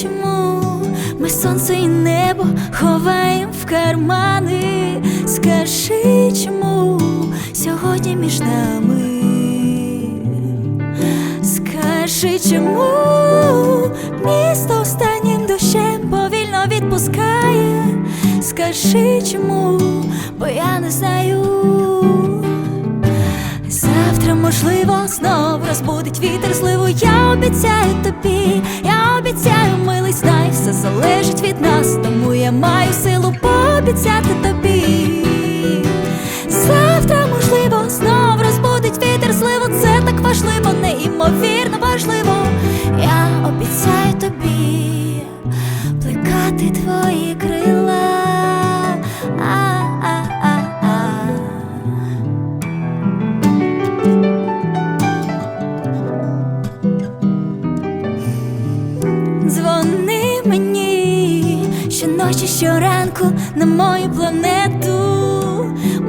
чому ми сонце і небо ховаємо в кармани. Скажи, чому сьогодні між нами? Скажи, чому місто останнім дощем повільно відпускає? Скажи, чому, бо я не знаю. Завтра, можливо, знов розбудить вітер зливу. Я обіцяю тобі, нас, тому я маю силу пообіцяти тобі. Завтра, можливо, знов розбудить вітер зливо Це так важливо, неймовірно важливо. Я обіцяю тобі плекати твої щоночі, щоранку на мою планету.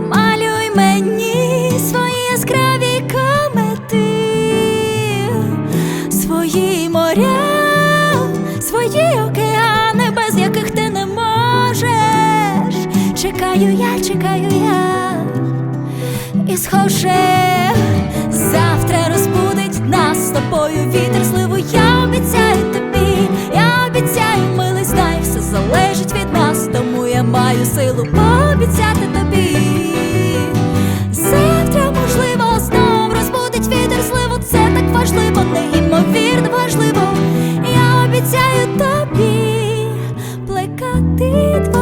Малюй мені свої яскраві комети, свої моря, свої океани, без яких ти не можеш. Чекаю я, чекаю я. І схоже, завтра розбудить нас з тобою вітер маю силу пообіцяти тобі. Завтра, можливо, знов розбудить вітер зливу Це так важливо, неймовірно важливо. Я обіцяю тобі плекати.